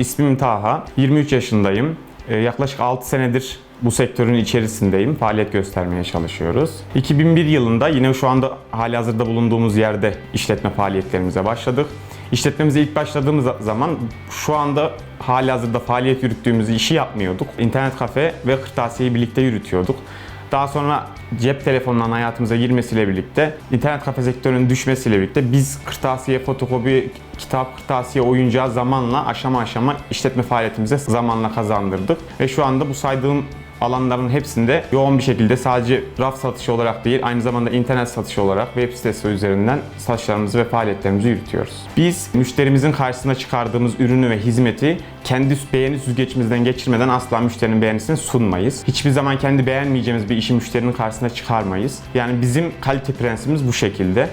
İsmim Taha. 23 yaşındayım. Ee, Yaklaşık 6 senedir bu sektörün içerisindeyim. Faaliyet göstermeye çalışıyoruz. 2001 yılında yine şu anda hali hazırda bulunduğumuz yerde işletme faaliyetlerimize başladık. İşletmemize ilk başladığımız zaman şu anda hali hazırda faaliyet yürüttüğümüz işi yapmıyorduk. İnternet kafe ve kırtasiyeyi birlikte yürütüyorduk. Daha sonra cep telefonunun hayatımıza girmesiyle birlikte, internet kafe sektörünün düşmesiyle birlikte biz kırtasiye, fotokopi, kitap, kırtasiye, oyuncağı zamanla aşama aşama işletme faaliyetimize zamanla kazandırdık. Ve şu anda bu saydığım alanların hepsinde yoğun bir şekilde sadece raf satışı olarak değil aynı zamanda internet satışı olarak web sitesi üzerinden satışlarımızı ve faaliyetlerimizi yürütüyoruz. Biz müşterimizin karşısına çıkardığımız ürünü ve hizmeti kendi beğeni süzgeçimizden geçirmeden asla müşterinin beğenisini sunmayız. Hiçbir zaman kendi beğenmeyeceğimiz bir işi müşterinin karşısına çıkarmayız. Yani bizim kalite prensibimiz bu şekilde.